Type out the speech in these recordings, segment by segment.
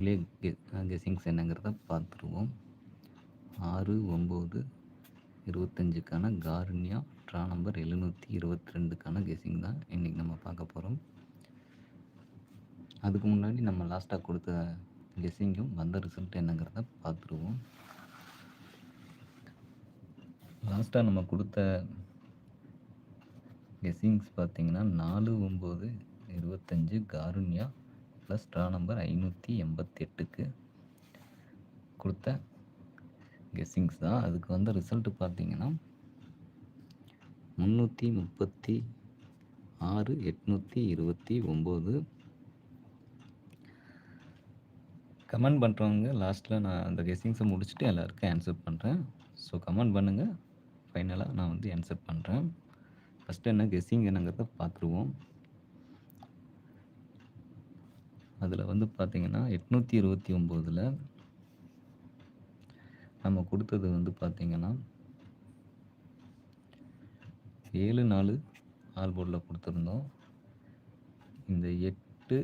Guessings என்னங்கிறத பார்த்துருவோம். ஆறு ஒம்பது இருபத்தஞ்சுக்கான கார்னியா ட்ரா நம்பர் எழுநூற்றி இருபத்தி ரெண்டுக்கான கெஸ்ஸிங் தான் இன்றைக்கி நம்ம பார்க்க போகிறோம் அதுக்கு முன்னாடி நம்ம லாஸ்ட்டாக கொடுத்த கெஸ்ஸிங்கும் வந்த ரிசல்ட் என்னங்கிறத பார்த்துருவோம். லாஸ்ட்டாக நம்ம கொடுத்த கெஸ்ஸிங்ஸ் பார்த்தீங்கன்னா நாலு ஒம்பது இருபத்தஞ்சு காருண்யா ப்ளஸ் ட்ரா நம்பர் ஐநூற்றி எண்பத்தெட்டுக்கு கொடுத்த கெஸ்ஸிங்ஸ் தான். அதுக்கு வந்த ரிசல்ட்டு பார்த்தீங்கன்னா முந்நூற்றி முப்பத்தி ஆறு எட்நூற்றி இருபத்தி ஒம்பது. கமெண்ட் பண்ணுறவங்க லாஸ்ட்டில் நான் அந்த கெஸ்ஸிங்ஸை முடிச்சுட்டு எல்லாருக்கும் ஆன்சர் பண்ணுறேன் ஸோ கமெண்ட் பண்ணுங்கள் ஃபைனலாக நான் வந்து ஆன்சர் பண்ணுறேன் ஃபஸ்ட்டு என்ன கெஸ்ஸிங் என்னங்கிறத பார்த்துருவோம். அதில் வந்து பார்த்திங்கன்னா எட்நூற்றி இருபத்தி ஒம்போதில் நம்ம கொடுத்தது வந்து பார்த்திங்கன்னா ஏழு நாலு ஆல் போர்டில் கொடுத்துருந்தோம். இந்த எட்டு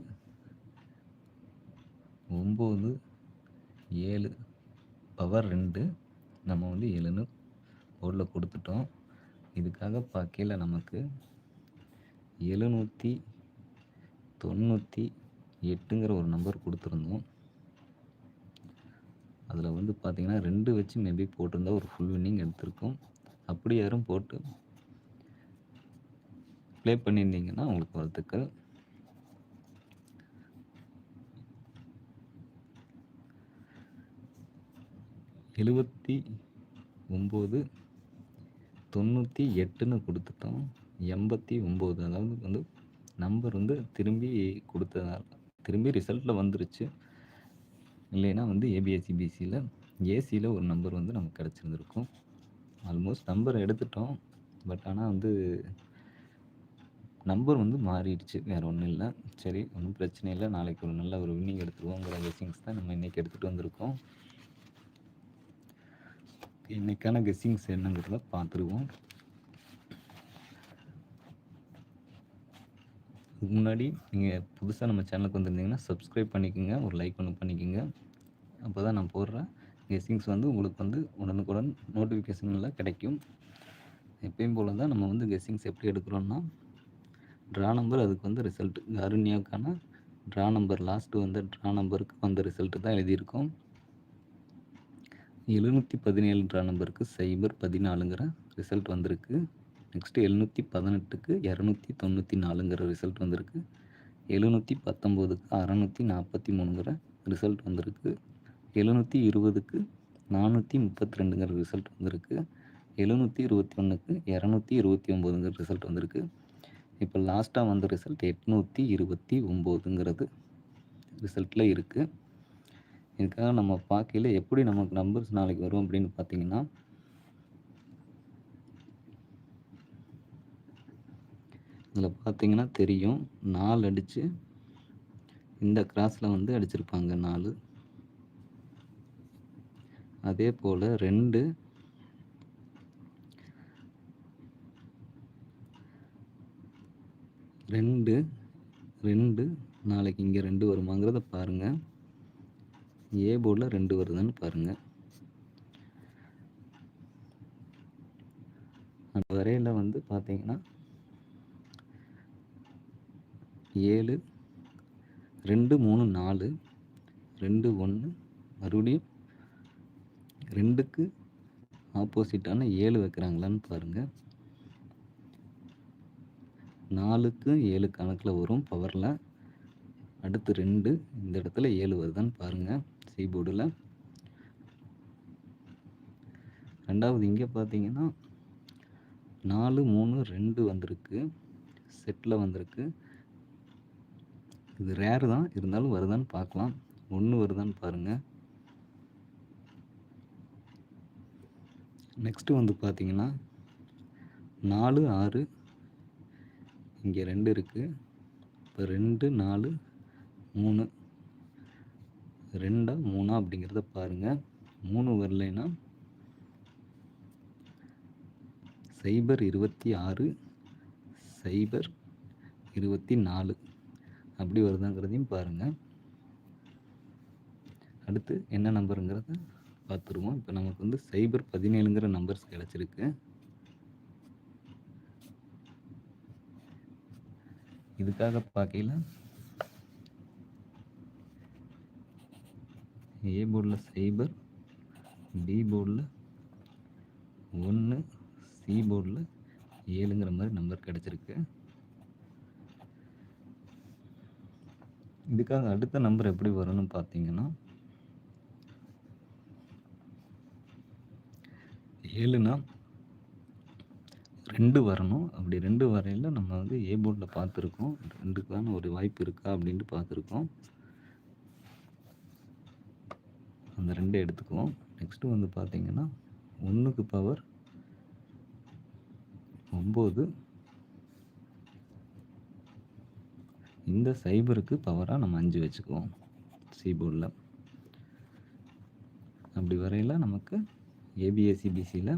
ஒம்பது ஏழு பவர் ரெண்டு நம்ம வந்து ஏழுன்னு போர்டில் கொடுத்துட்டோம். இதுக்காக பார்க்கையில் நமக்கு எழுநூற்றி தொண்ணூற்றி எட்டுங்கிற ஒரு நம்பர் கொடுத்துருந்தோம். அதில் வந்து பார்த்திங்கன்னா ரெண்டு வச்சு மேபி போட்டிருந்தா ஒரு ஃபுல் வின்னிங் எடுத்திருக்கோம். அப்படி யாரும் போட்டு ப்ளே பண்ணியிருந்தீங்கன்னா உங்களுக்கு வாழ்த்துக்கள். எழுபத்தி ஒம்பது தொண்ணூற்றி எட்டுன்னு கொடுத்துட்டோம். எண்பத்தி ஒம்பது அதாவது வந்து நம்பர் வந்து திரும்பி கொடுத்ததால் திரும்பி ரிசல்ட்டில் வந்துருச்சு. இல்லைன்னா வந்து ஏபிஎஸ்சிபிசியில் ஏசியில் ஒரு நம்பர் வந்து நமக்கு கிடச்சிருந்துருக்கும். ஆல்மோஸ்ட் நம்பர் எடுத்துட்டோம். பட் ஆனால் வந்து நம்பர் வந்து மாறிடுச்சு. வேறு ஒன்றும் இல்லை. சரி ஒன்றும் பிரச்சனை இல்லை. நாளைக்கு ஒரு நல்ல ஒரு வின்னிங் எடுத்துருவோங்கிற கெஸ்ஸிங்ஸ் தான் நம்ம இன்றைக்கி எடுத்துகிட்டு வந்திருக்கோம். இன்றைக்கான கெஸ்ஸிங்ஸ் என்னங்கிறத பார்த்துருவோம். அதுக்கு முன்னாடி நீங்கள் புதுசாக நம்ம சேனலுக்கு வந்திருந்தீங்கன்னா சப்ஸ்கிரைப் பண்ணிக்கோங்க. ஒரு லைக் ஒன்று பண்ணிக்கோங்க. அப்போ தான் நான் போடுற கெஸ்ஸிங்ஸ் வந்து உங்களுக்கு வந்து உடனுக்குடன் நோட்டிஃபிகேஷன்லாம் கிடைக்கும். எப்பயும் போல் தான் நம்ம வந்து கெஸ்ஸிங்ஸ் எப்படி எடுக்கிறோன்னா ட்ரா நம்பர் அதுக்கு வந்து ரிசல்ட் கருண்யாவுக்கான ட்ரா நம்பர் லாஸ்ட்டு வந்த ட்ரா நம்பருக்கு வந்த ரிசல்ட்டு தான் எழுதியிருக்கோம். எழுநூற்றி பதினேழு ட்ரா நம்பருக்கு சைபர் பதினாலுங்கிற ரிசல்ட் வந்திருக்கு. நெக்ஸ்ட்டு எழுநூற்றி பதினெட்டுக்கு இரநூத்தி தொண்ணூற்றி நாலுங்கிற ரிசல்ட் வந்திருக்கு. எழுநூற்றி பத்தொம்போதுக்கு அறநூற்றி நாற்பத்தி மூணுங்கிற ரிசல்ட் வந்திருக்கு. எழுநூற்றி இருபதுக்கு நானூற்றி முப்பத்தி ரெண்டுங்கிற ரிசல்ட் வந்திருக்கு. எழுநூற்றி இருபத்தி ஒன்றுக்கு இரநூத்தி இருபத்தி ஒம்போதுங்கிற ரிசல்ட் வந்திருக்கு. இப்போ லாஸ்ட்டாக வந்த ரிசல்ட் எட்நூற்றி இருபத்தி ஒம்போதுங்கிறது ரிசல்ட்டில் இருக்குது இதுக்காக நம்ம பார்க்கையில் எப்படி நமக்கு நம்பர்ஸ் நாளைக்கு வரும் அப்படின்னு பார்த்தீங்கன்னா இதில் பார்த்தீங்கன்னா தெரியும். நாலு அடித்து இந்த கிராஸில் வந்து அடிச்சிருப்பாங்க நாலு. அதே போல் ரெண்டு. ரெண்டு ரெண்டு. நாளைக்கு இங்கே ரெண்டு வருமாங்கிறத பாருங்கள் ஏ போர்டில் ரெண்டு வருதுன்னு பாருங்கள் அந்த வரையில் வந்து பார்த்தீங்கன்னா ஏழு ரெண்டு மூணு நாலு ரெண்டு ஒன்று மறுபடியும் ரெண்டுக்கு ஆப்போசிட்டான ஏழு வைக்கிறாங்களான்னு பாருங்கள் நாலுக்கு ஏழு கணக்கில் வரும் பவரில் அடுத்து ரெண்டு இந்த இடத்துல ஏழு வருதான்னு பாருங்கள் சீபோர்டில் ரெண்டாவது இங்கே பார்த்தீங்கன்னா நாலு மூணு ரெண்டு வந்திருக்கு செட்டில் வந்திருக்கு. இது ரேர் தான். இருந்தாலும் வருதான்னு பார்க்கலாம். ஒன்று வருதான்னு பாருங்கள் நெக்ஸ்ட்டு வந்து பார்த்தீங்கன்னா நாலு ஆறு இங்கே ரெண்டு இருக்குது இப்போ ரெண்டு நாலு மூணு. ரெண்டா மூணா அப்படிங்கிறத பாருங்கள் மூணு வரலைன்னா சைபர் இருபத்தி ஆறு சைபர் இருபத்தி நாலு. அப்படி வருதாங்கிறதையும் பாருங்கள் அடுத்து என்ன நம்பருங்கிறத பார்த்துருவோம். இப்போ நமக்கு வந்து சைபர் பதினேழுங்கிற நம்பர்ஸ் கிடச்சிருக்கு. இதுக்காக பார்க்கல ஏ போர்டில் சைபர் பி போர்டில் ஒன்று சி போர்டில் ஏழுங்கிற மாதிரி நம்பர் கிடச்சிருக்கு. இதுக்காக அடுத்த நம்பர் எப்படி வரும்னு பார்த்தீங்கன்னா ஏழுனா ரெண்டு வரணும். அப்படி ரெண்டு வரையில் நம்ம வந்து ஏ போர்டில் பார்த்துருக்கோம். ரெண்டுக்கான ஒரு வாய்ப்பு இருக்கா அப்படின்ட்டு பார்த்துருக்கோம். அந்த ரெண்டை எடுத்துக்குவோம். நெக்ஸ்ட்டு வந்து பார்த்திங்கன்னா ஒன்றுக்கு பவர் ஒம்பது இந்த சைபருக்கு பவராக நம்ம அஞ்சு வச்சுக்குவோம். சி போர்டில் அப்படி வரையில் நமக்கு ஏபிஎஸ்சிபிசியில்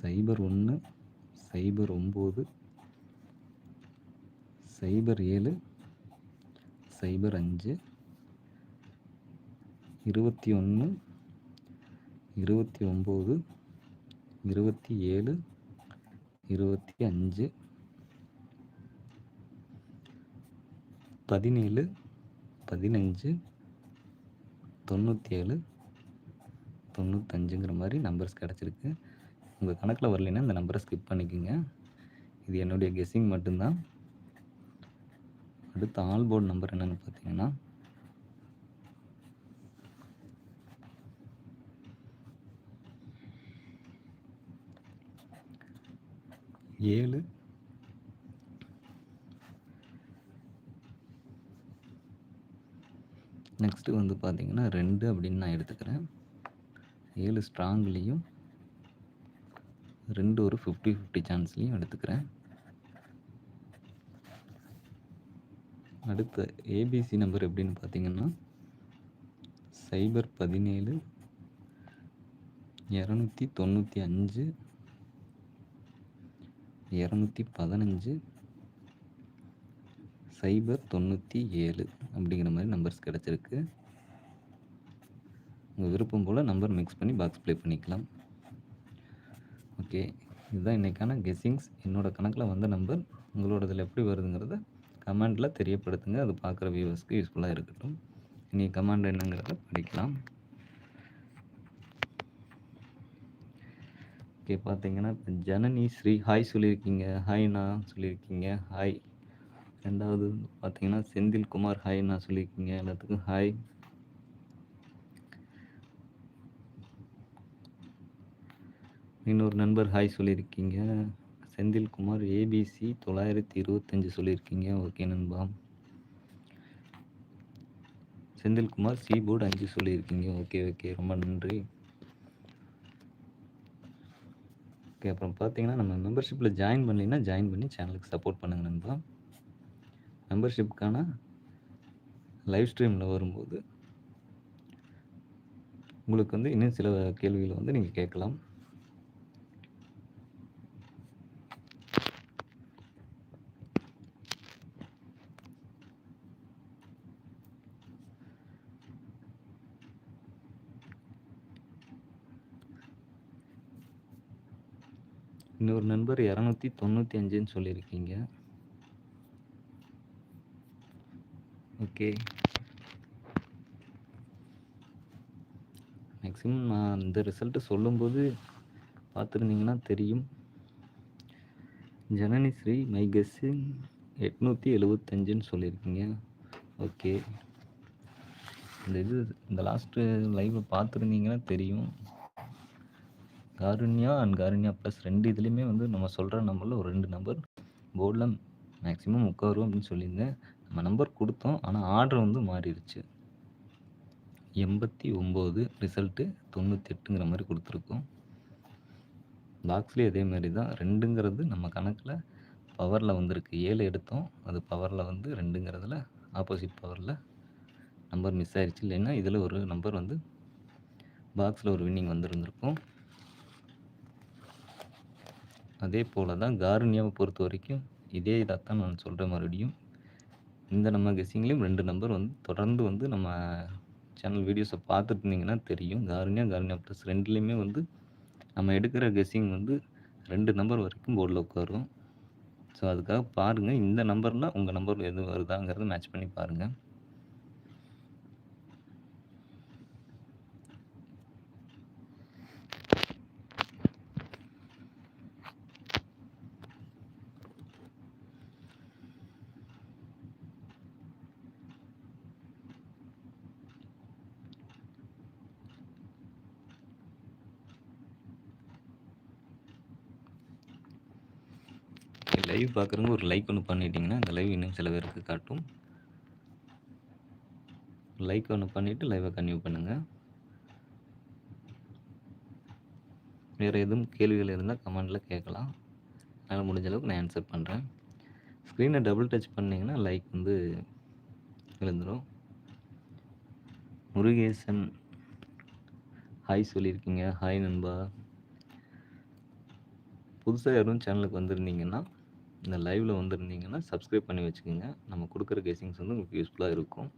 சைபர் ஒன்று சைபர் ஒம்பது சைபர் ஏழு சைபர் அஞ்சு இருபத்தி ஒன்று இருபத்தி ஒம்பது இருபத்தி ஏழு இருபத்தி அஞ்சு பதினேழு பதினஞ்சு தொண்ணூற்றி ஏழு தொண்ணூத்தஞ்சுங்கிற மாதிரி நம்பர்ஸ் கிடச்சிருக்கு. உங்கள் கணக்கில் வரலைன்னா இந்த நம்பரை ஸ்கிப் பண்ணிக்கோங்க. இது என்னுடைய கெஸ்ஸிங் மட்டும்தான். அடுத்த ஆல் போர்டு நம்பர் என்னென்னு பார்த்தீங்கன்னா ஏழு. நெக்ஸ்ட்டு வந்து பார்த்திங்கன்னா ரெண்டு அப்படின்னு நான் எடுத்துக்கிறேன். ஏழு ஸ்ட்ராங்லேயும் ரெண்டு ஒரு ஃபிஃப்டி ஃபிஃப்டி சான்ஸ்லேயும் எடுத்துக்கிறேன். அடுத்த ஏபிசி நம்பர் எப்படின்னு பார்த்தீங்கன்னா சைபர் பதினேழு இரநூத்தி தொண்ணூற்றி அஞ்சு இரநூத்தி பதினஞ்சு. சைபர் தொண்ணூற்றி ஏழு அப்படிங்கிற மாதிரி நம்பர்ஸ் கிடச்சிருக்கு. உங்கள் விருப்பம் போல் நம்பர் மிக்ஸ் பண்ணி பாக்ஸ் ப்ளே பண்ணிக்கலாம். ஓகே இதுதான் இன்றைக்கான கெஸ்ஸிங்ஸ் என்னோடய கணக்கில் வந்த நம்பர் உங்களோட இதில் எப்படி வருதுங்கிறத கமெண்டில் தெரியப்படுத்துங்க. அது பார்க்குற வியூவர்ஸ்க்கு யூஸ்ஃபுல்லாக இருக்கட்டும். இனி கமெண்ட் என்னங்கிறத படிக்கலாம். ஓகே பார்த்தீங்கன்னா இப்போ ஜனனி ஸ்ரீ ஹாய் சொல்லியிருக்கீங்க. ஹாய்ண்ணா சொல்லியிருக்கீங்க. ஹாய் ரெண்டாவது பார்த்தீங்கன்னா செந்தில் குமார் ஹாய்ண்ணா சொல்லியிருக்கீங்க. எல்லாத்துக்கும் ஹாய் இன்னொரு நண்பர் ஹாய் சொல்லியிருக்கீங்க. செந்தில் குமார் ஏபிசி தொள்ளாயிரத்தி இருபத்தஞ்சி சொல்லியிருக்கீங்க. ஓகே நண்பா. செந்தில் குமார் சி போர்டு அஞ்சு சொல்லியிருக்கீங்க. Okay okay. ரொம்ப நன்றி. ஓகே அப்புறம் பார்த்தீங்கன்னா நம்ம மெம்பர்ஷிப்பில் ஜாயின் பண்ணலைன்னா ஜாயின் பண்ணி சேனலுக்கு சப்போர்ட் பண்ணுங்க நண்பா. மெம்பர்ஷிப்புக்கான லைவ் ஸ்ட்ரீமில் வரும்போது உங்களுக்கு வந்து இன்னும் சில கேள்விகளை வந்து நீங்கள் கேட்கலாம். இன்னொரு நண்பர் இரநூத்தி தொண்ணூற்றி அஞ்சுன்னு சொல்லியிருக்கீங்க. ஓகே. மேக்ஸிமம் நான் இந்த ரிசல்ட்டு சொல்லும்போது பார்த்துருந்தீங்கன்னா தெரியும். ஜனனி ஸ்ரீ மை கெஸ்ஸு எட்நூற்றி எழுபத்தஞ்சுன்னு சொல்லியிருக்கீங்க. ஓகே. இந்த இது இந்த லாஸ்ட்டு லைவை பார்த்துருந்தீங்கன்னா தெரியும். காருண்யா அண்ட் காருண்யா ப்ளஸ் ரெண்டு இதுலேயுமே வந்து நம்ம சொல்கிற நம்பரில் ஒரு ரெண்டு நம்பர் போர்டில் மேக்ஸிமம் உட்காரும் அப்படின்னு சொல்லியிருந்தேன். நம்ம நம்பர் கொடுத்தோம். ஆனால் ஆர்டர் வந்து மாறிடுச்சு. எண்பத்தி ஒம்பது ரிசல்ட்டு தொண்ணூற்றி எட்டுங்கிற மாதிரி கொடுத்துருக்கோம். பாக்ஸ்லேயும் அதே மாதிரி தான். ரெண்டுங்கிறது நம்ம கணக்கில் பவரில் வந்திருக்கு. ஏழு எடுத்தோம். அது பவரில் வந்து ரெண்டுங்கிறதுல ஆப்போசிட் பவரில் நம்பர் மிஸ் ஆயிடுச்சு இல்லைன்னா இதில் ஒரு நம்பர் வந்து பாக்ஸில் ஒரு வின்னிங் வந்துருந்துருக்கும். அதே போல் தான் காருண்யாவை பொறுத்த வரைக்கும் இதே இதாக தான் நான் சொல்கிற மறுபடியும். இந்த நம்ம கெஸ்ஸிங்லேயும் ரெண்டு நம்பர் வந்து தொடர்ந்து வந்து நம்ம சேனல் வீடியோஸை பார்த்துட்டு இருந்தீங்கன்னா தெரியும். காரணியா காரணியா ப்ளஸ் ரெண்டுலேயுமே வந்து நம்ம எடுக்கிற கெஸ்ஸிங் வந்து ரெண்டு நம்பர் வரைக்கும் போர்டில் உட்காரும் ஸோ அதுக்காக பாருங்கள் இந்த நம்பரில் உங்கள் நம்பர் எது வருதாங்கிறத மேட்ச் பண்ணி பாருங்கள் லைவ் பார்க்குறவங்க ஒரு லைக் ஒன்று பண்ணிட்டீங்கன்னா இந்த லைவ் இன்னும் சில பேருக்கு காட்டும். லைக் ஒன்று பண்ணிவிட்டு லைவை கன்டினியூ பண்ணுங்கள் வேறு எதுவும் கேள்விகள் இருந்தால் கமெண்டில் கேட்கலாம். அதனால் முடிஞ்ச அளவுக்கு நான் ஆன்சர் பண்ணுறேன் ஸ்க்ரீனை டபுள் டச் பண்ணிங்கன்னா லைக் வந்து விழுந்துடும் முருகேசன் ஹாய் சொல்லியிருக்கீங்க. ஹாய் நண்பா. புதுசாக யாரும் சேனலுக்கு வந்திருந்தீங்கன்னா இந்த லைவில் வந்துருந்தீங்கன்னா சப்ஸ்கிரைப் பண்ணி வச்சுக்கோங்க. நம்ம கொடுக்குற கெஸிங்ஸ் வந்து உங்களுக்கு யூஸ்ஃபுல்லாக இருக்கும்.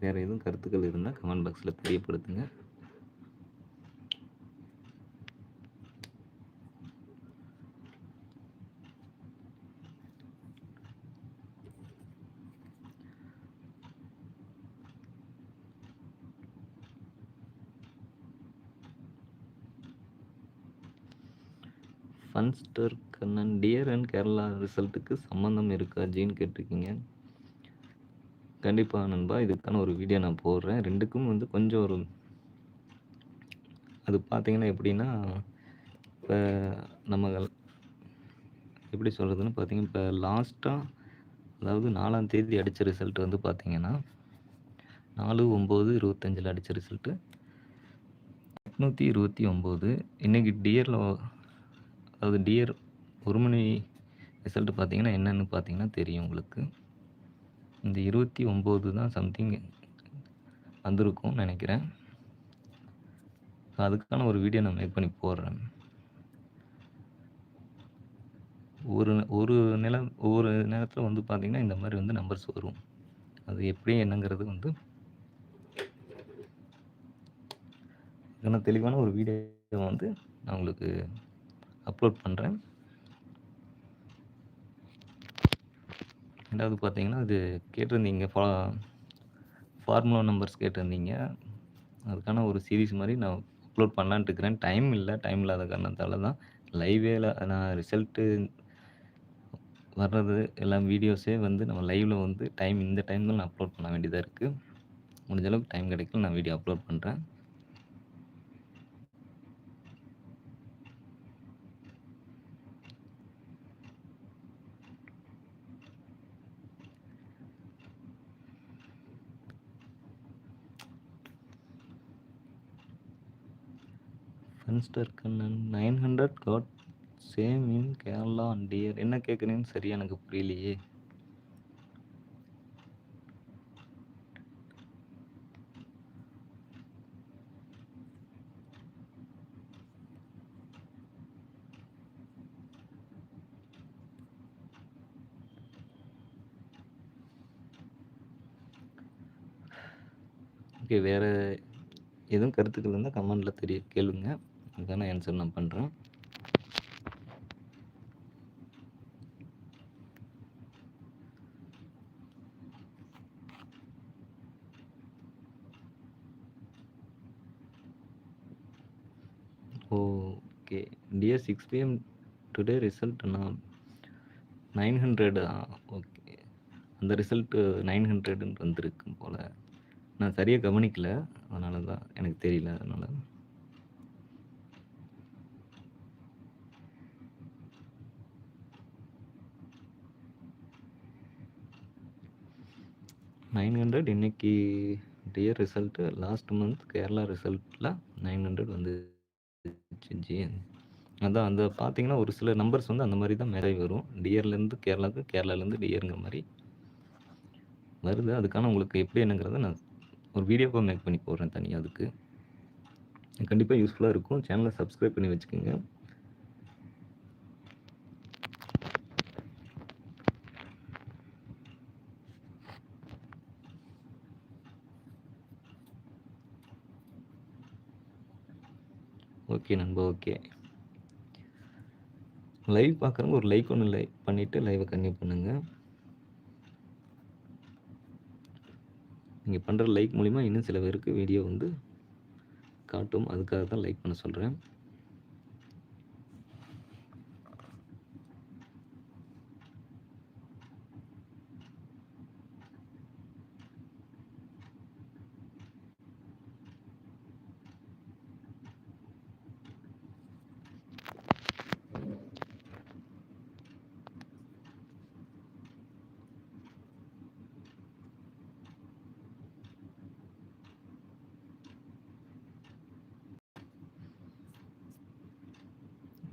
வேறு எதுவும் கருத்துக்கள் இருந்தால் கமெண்ட் பாக்ஸில் தெரியப்படுத்துங்க. Funster Kannan dear and Kerala ரிசல்ட்டுக்கு சம்மந்தம் இருக்கா ஜீன் கேட்டிருக்கீங்க. கண்டிப்பாக நண்பா இதுக்கான ஒரு வீடியோ நான் போடுறேன். ரெண்டுக்கும் வந்து கொஞ்சம் ஒரு அது பார்த்தீங்கன்னா எப்படின்னா இப்போ நம்ம எப்படி சொல்கிறதுன்னு பார்த்தீங்கன்னா இப்போ லாஸ்ட்டாக அதாவது நாலாம் தேதி அடித்த ரிசல்ட் வந்து பார்த்தீங்கன்னா நாலு ஒம்பது இருபத்தஞ்சில் அடித்த ரிசல்ட்டு எட்நூற்றி இருபத்தி ஒம்பது. இன்றைக்கி டியரில் அதாவது டியர் ஒருமணி ரிசல்ட் பார்த்தீங்கன்னா என்னென்னு பார்த்தீங்கன்னா தெரியும் உங்களுக்கு. இந்த இருபத்தி ஒம்பது தான் சம்திங் வந்திருக்கும்னு நினைக்கிறேன். அதுக்கான ஒரு வீடியோ நான் மேக் பண்ணி போடுறேன். ஒரு ஒரு நில ஒவ்வொரு நேரத்தில் வந்து பார்த்திங்கன்னா இந்த மாதிரி வந்து நம்பர்ஸ் வரும். அது எப்படி என்னங்கிறது வந்து இதுக்கான தெளிவான ஒரு வீடியோ வந்து நான் உங்களுக்கு அப்லோட் பண்ணுறேன் ரெண்டாவது பார்த்தீங்கன்னா இது கேட்டிருந்தீங்க ஃபா ஃபார்முலா நம்பர்ஸ் கேட்டிருந்தீங்க. அதுக்கான ஒரு சீரீஸ் மாதிரி நான் அப்லோட் பண்ணலான்ட்டு இருக்கிறேன். டைம் இல்லை டைம் இல்லாத காரணத்தால் தான். லைவேல நான் ரிசல்ட்டு வர்றது எல்லாம் வீடியோஸே வந்து நம்ம லைவில் வந்து டைம் இந்த டைம் தான் நான் அப்லோட் பண்ண வேண்டியதாக இருக்குது முடிஞ்சளவுக்கு டைம் கிடைக்கல நான் வீடியோ அப்லோட் பண்ணுறேன் funster Kannan nine hundred got same in Kerala and dear என்ன கேட்குறீங்கன்னு சரியாக எனக்கு புரியலையே. ஓகே வேறு எதுவும் கருத்துக்கள் இருந்தால் கமெண்டில் தெரிய கேளுங்க. அதுக்கான ஆன்சர் நான் பண்ணுறேன் okay dear six PM today result நான் நைன் ஹண்ட்ரடா ஓகே அந்த ரிசல்ட்டு நைன் ஹண்ட்ரடுன்னு வந்திருக்கும் போல். நான் சரியாக கவனிக்கல. அதனால தான் எனக்கு தெரியல அதனால். நைன் ஹண்ட்ரட் இன்னைக்கு dear result last month Kerala ரிசல்ட்டில் nine hundred வந்து ஜி. அதான் அந்த பார்த்தீங்கன்னா ஒரு சில நம்பர்ஸ் வந்து அந்த மாதிரி தான் மேலே வரும். டியர்லேருந்து கேரளாவுக்கு கேரளாலேருந்து டியருங்கிற மாதிரி வருது. அதுக்கான உங்களுக்கு எப்படி என்னங்கிறத நான் ஒரு வீடியோவாக மேக் பண்ணி போடுறேன் தனியாக அதுக்கு. கண்டிப்பாக யூஸ்ஃபுல்லாக இருக்கும். சேனலை சப்ஸ்கிரைப் பண்ணி வச்சுக்கோங்க. ஓகே நண்பா ஓகே. லைவ் பார்க்குறவங்க ஒரு லைக் ஒன்று லைக் பண்ணிவிட்டு லைவை கன்டினியூ பண்ணுங்கள் நீங்கள் பண்ணுற லைக் மூலிமா இன்னும் சில பேருக்கு வீடியோ வந்து காட்டும். அதுக்காக தான் லைக் பண்ண சொல்கிறேன்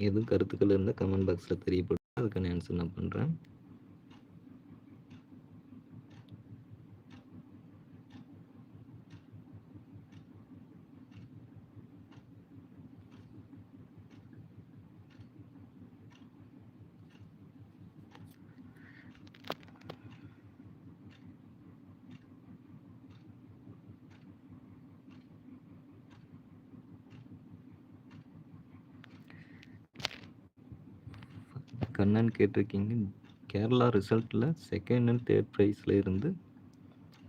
எதுவும் கருத்துக்கள் இருந்தால் கமெண்ட் பாக்ஸில் தெரியப்படும் அதுக்கான ஆன்சர் நான் பண்ணுறேன் கண்ணன் கேட்டிருக்கீங்க. கேரளா ரிசல்ட்டில் செகண்ட் அண்ட் தேர்ட் ப்ரைஸில் இருந்து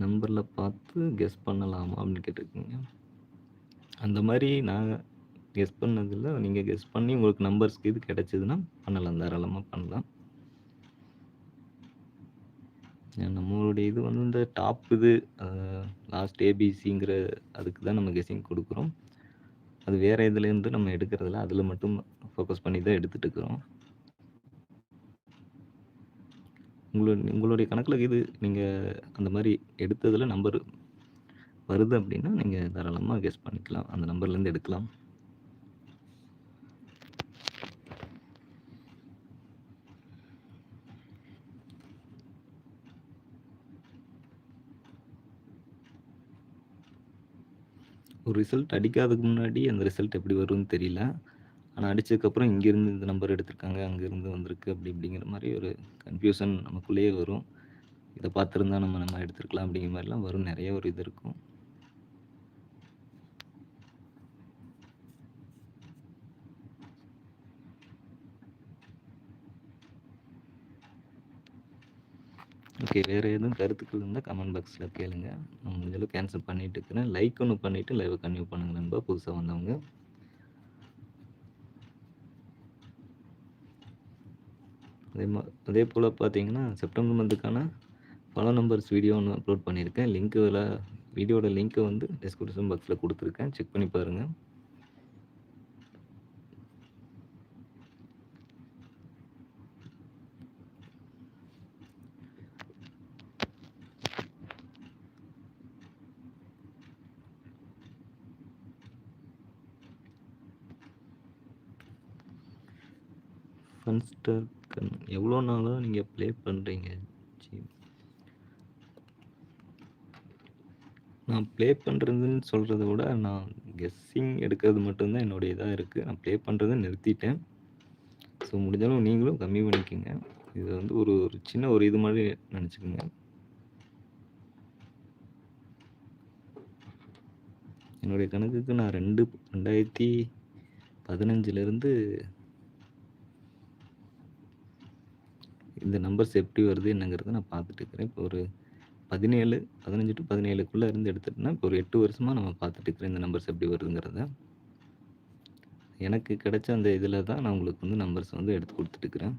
நம்பரில் பார்த்து கெஸ் பண்ணலாமா அப்படின்னு கேட்டிருக்கீங்க. அந்த மாதிரி நான் கெஸ் பண்ணதில்ல. நீங்கள் கெஸ் பண்ணி உங்களுக்கு நம்பர்ஸ்க்கு இது கிடைச்சதுன்னா பண்ணலாம். தாராளமாக பண்ணலாம். நம்மளுடைய இது வந்து இந்த டாப் இது லாஸ்ட் ஏபிசிங்கிற அதுக்கு தான் நம்ம கெஸ்ஸிங் கொடுக்குறோம். அது வேறு இதுலேருந்து நம்ம எடுக்கிறதில்ல. அதில் மட்டும் ஃபோக்கஸ் பண்ணி தான் எடுத்துகிட்டு இருக்கிறோம். உங்களுடைய உங்களுடைய கணக்கில் இது நீங்கள் அந்த மாதிரி எடுத்ததில் நம்பர் வருது அப்படின்னா நீங்கள் தாராளமாக கெஸ் பண்ணிக்கலாம். அந்த நம்பர்லேருந்து எடுக்கலாம். ஒரு ரிசல்ட் அடிக்காததுக்கு முன்னாடி அந்த ரிசல்ட் எப்படி வரும்னு தெரியல. ஆனால் அடித்ததுக்கப்புறம் இங்கேருந்து இந்த நம்பர் எடுத்திருக்காங்க அங்கேருந்து வந்திருக்கு அப்படி இப்படிங்கிற மாதிரி ஒரு கன்ஃபியூஷன் நமக்குள்ளேயே வரும். இதை பார்த்துருந்தா நம்ம நம்ம எடுத்துருக்கலாம் அப்படிங்கிற மாதிரிலாம் வரும். நிறைய ஒரு இது இருக்கும். ஓகே வேறு எதுவும் கருத்துக்கள் இருந்தால் கமெண்ட் பாக்ஸில் கேளுங்க. நான் முடிஞ்சளவு கேன்சல் பண்ணிட்டு இருக்கிறேன். லைக் ஒன்று பண்ணிவிட்டு லைவை கன்யூ பண்ணுங்க நண்பா. புதுசாக வந்தவங்க. அதே மா அதே போல் பார்த்தீங்கன்னா செப்டம்பர் மந்த்துக்கான பல நம்பர்ஸ் வீடியோ ஒன்று அப்லோட் பண்ணியிருக்கேன். லிங்க்கில் வீடியோட லிங்க்கை வந்து டிஸ்கிரிப்ஷன் பாக்ஸில் கொடுத்துருக்கேன். செக் பண்ணி பாருங்கள் ஃபன்ஸ்டர் எவ்வளோ நாளாக நீங்கள் ப்ளே பண்ணுறீங்க ஜி? நான் ப்ளே பண்ணுறதுன்னு சொல்கிறத விட நான் கெஸ்ஸிங் எடுக்கிறது மட்டும்தான் என்னுடைய இதாக இருக்குது நான் ப்ளே பண்ணுறதை நிறுத்திட்டேன். ஸோ முடிஞ்சாலும் நீங்களும் கம்மி பண்ணிக்கோங்க. இது வந்து ஒரு ஒரு சின்ன ஒரு இது மாதிரி நினச்சிக்கோங்க. என்னுடைய கணக்குக்கு நான் ரெண்டு ரெண்டாயிரத்தி பதினஞ்சுலேருந்து இந்த நம்பர்ஸ் எப்படி வருது என்னங்கிறத நான் பார்த்துட்டு இருக்கிறேன். இப்போ ஒரு பதினேழு பதினஞ்சு டு பதினேழுக்குள்ளே இருந்து எடுத்துட்டோம்னா இப்போ ஒரு எட்டு வருஷமாக நம்ம பார்த்துட்டு இருக்கிறேன் இந்த நம்பர்ஸ் எப்படி வருதுங்கிறத. எனக்கு கிடைச்ச அந்த இதில் தான் நான் உங்களுக்கு வந்து நம்பர்ஸ் வந்து எடுத்து கொடுத்துட்டுருக்குறேன்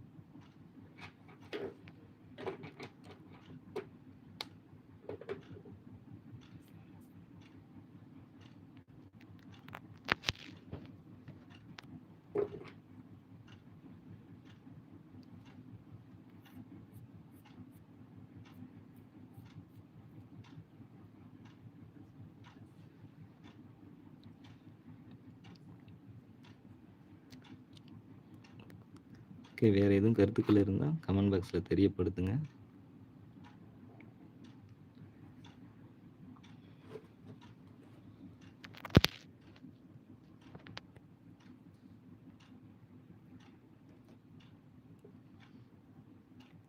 ஓகே வேறு எதுவும் கருத்துக்கள் இருந்தால் கமெண்ட் பாக்ஸில் தெரியப்படுத்துங்க.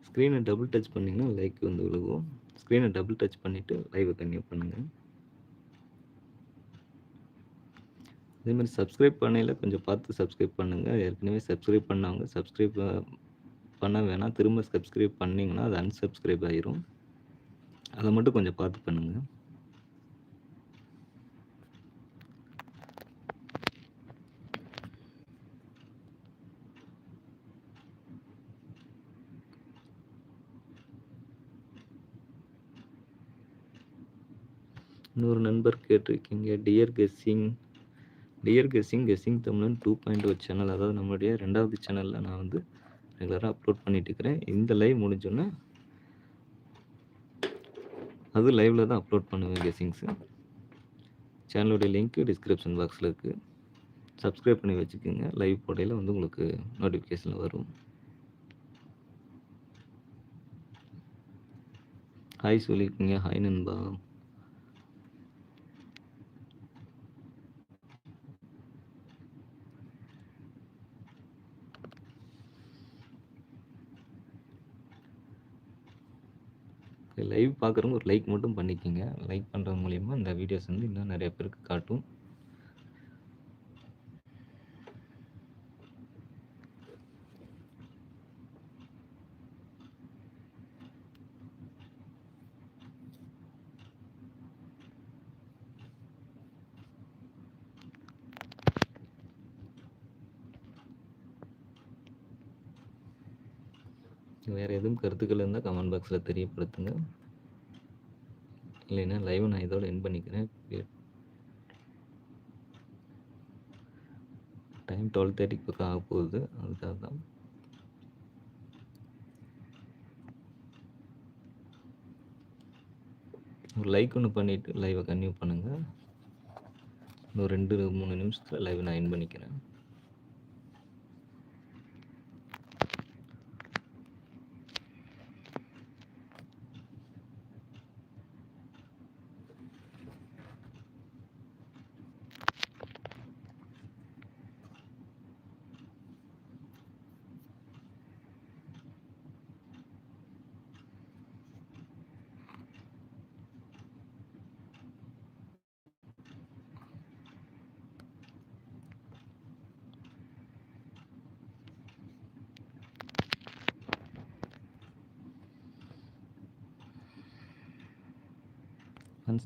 ஸ்க்ரீனை டபுள் டச் பண்ணிங்கன்னா லைக் வந்து விழுகும். ஸ்க்ரீனை டபுள் டச் பண்ணிவிட்டு லைவை கன்டினியூ பண்ணுங்கள் அதே மாதிரி சப்ஸ்கிரைப் பண்ணையில் கொஞ்சம் பார்த்து சப்ஸ்கிரைப் பண்ணுங்கள் ஏற்கனவே சப்ஸ்கிரைப் பண்ணவங்க சப்ஸ்கிரைப் பண்ண வேணாம். திரும்ப சப்ஸ்கிரைப் பண்ணிங்கன்னா அது அன்சப்ஸ்கிரைப் ஆயிரும். அதை மட்டும் கொஞ்சம் பார்த்து பண்ணுங்கள் இன்னொரு நண்பர் கேட்டிருக்கீங்க. Dear guessing dear guessing guessing Tamilan two point ஒரு சேனல் அதாவது நம்மளுடைய ரெண்டாவது சேனலில் நான் வந்து ரெகுலராக அப்லோட் பண்ணிட்டு இருக்கிறேன். இந்த லைவ் முடிஞ்சோன்னே அது லைவில் தான் அப்லோட் பண்ணுவேன் கெஸ்ஸிங்ஸு சேனலுடைய லிங்க்கு டிஸ்கிரிப்ஷன் பாக்ஸில் இருக்குது சப்ஸ்கிரைப் பண்ணி வச்சுக்கோங்க. லைவ் போடையில் வந்து உங்களுக்கு நோட்டிஃபிகேஷன் வரும். ஹாய் சொல்லியிருக்கீங்க. ஹாய் நண்பா. லைவ் பார்க்குறவங்க ஒரு லைக் மட்டும் பண்ணிக்கோங்க. லைக் பண்ணுறது மூலிமா இந்த வீடியோஸ் வந்து இன்னும் நிறைய பேருக்கு காட்டும். வேறு எதுவும் கருத்துக்கள் இருந்தால் கமெண்ட் பாக்ஸில் தெரியப்படுத்துங்க. இல்லைன்னா லைவ் நான் இதோட என் பண்ணிக்கிறேன். டைம் டுவெல் தேர்ட்டிக்கு பக்கம் ஆக போகுது. அதுக்காக தான் ஒரு லைக் ஒன்று பண்ணிவிட்டு லைவை கன்டினியூ பண்ணுங்கள் இன்னும் ரெண்டு மூணு நிமிஷத்தில் லைவ் நான் என் பண்ணிக்கிறேன்.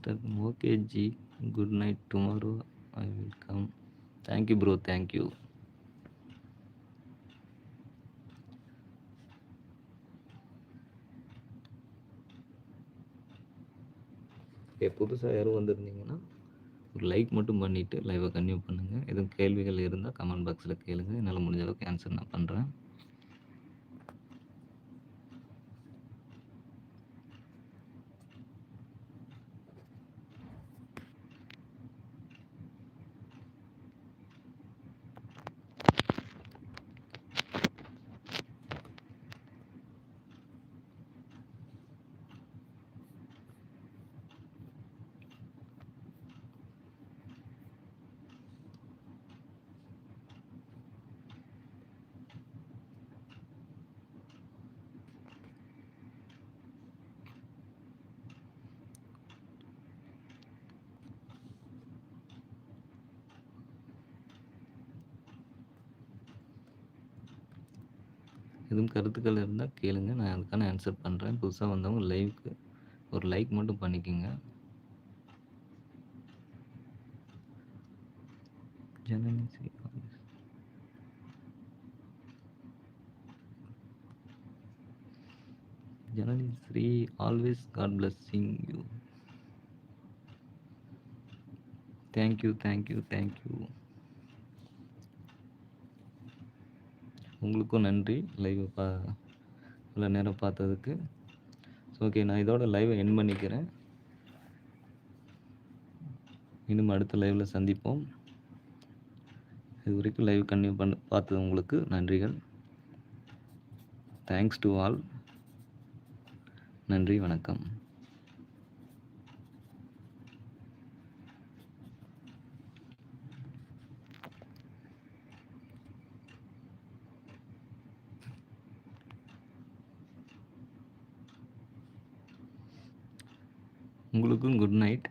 Instagram. Okay ji good night tomorrow I will come thank you bro thank you okay புதுசாக யாரும் வந்திருந்தீங்கன்னா ஒரு லைக் மட்டும் பண்ணிவிட்டு லைவை கன்டினியூ பண்ணுங்கள் எதுவும் கேள்விகள் இருந்தால் கமெண்ட் பாக்ஸில் கேளுங்கள் என்னால் முடிஞ்ச அளவுக்கு ஆன்சர் நான் பண்ணுறேன் எதுவும் கருத்துக்கள் இருந்தால் கேளுங்க. நான் அதுக்கான ஆன்சர் பண்ணுறேன் புதுசாக வந்தவங்க லைவுக்கு ஒரு லைக் மட்டும் பண்ணிக்கோங்க. Janani Sri Janani Sri always God blessing you. Thank you thank you thank you உங்களுக்கும் நன்றி. லைவை பா இவ்வளோ நேரம் பார்த்ததுக்கு. ஸோ ஓகே நான் இதோட லைவை என் பண்ணிக்கிறேன். இன்னும் அடுத்த லைவில் சந்திப்போம். இது வரைக்கும் லைவ் கன்டினியூ பண்ண பார்த்தது உங்களுக்கு நன்றிகள். தேங்க்ஸ் டு ஆல் நன்றி வணக்கம். உங்களுக்கும் குட் நைட்